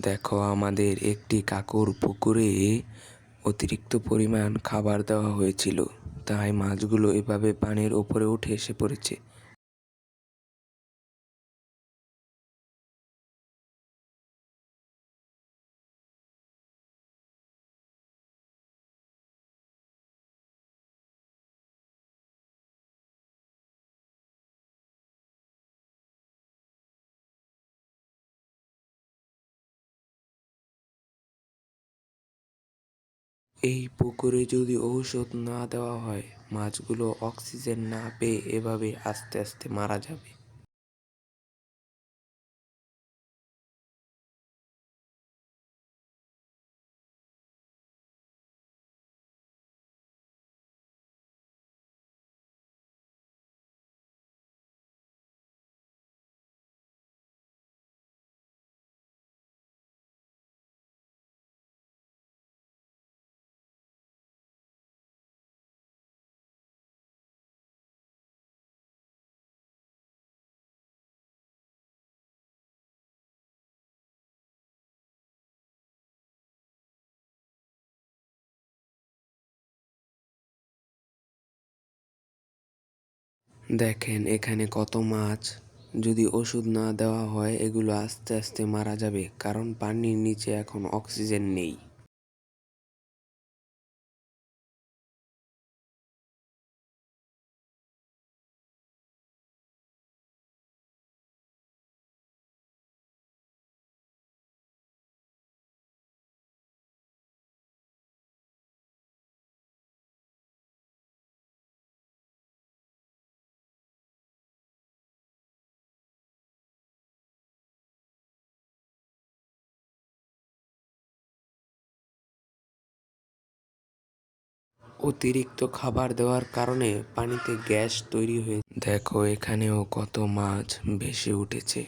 দেখো আমাদের একটি কাকুর পুকুরে অতিরিক্ত পরিমাণ খাবার দেওয়া হয়েছিল। তাই মাছগুলো এভাবে পানির ওপরে উঠে এসে পড়েছে। এই পুকুরে যদি ঔষধ না দেওয়া হয়, মাছগুলো অক্সিজেন না পেয়ে এভাবে আস্তে আস্তে মারা যাবে। দেখেন এখানে কত মাছ। যদি ওষুধ না দেওয়া হয়, এগুলো আস্তে আস্তে মারা যাবে, কারণ পানির নিচে এখন অক্সিজেন নেই। অতিরিক্ত খাবার দেওয়ার কারণে পানিতে গ্যাস তৈরি হয়ে দেখো, এখানেও কত মাছ ভেসে উঠেছে।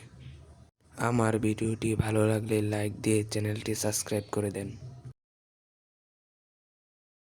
আমার ভিডিওটি ভালো লাগলে লাইক দিয়ে চ্যানেলটি সাবস্ক্রাইব করে দেন।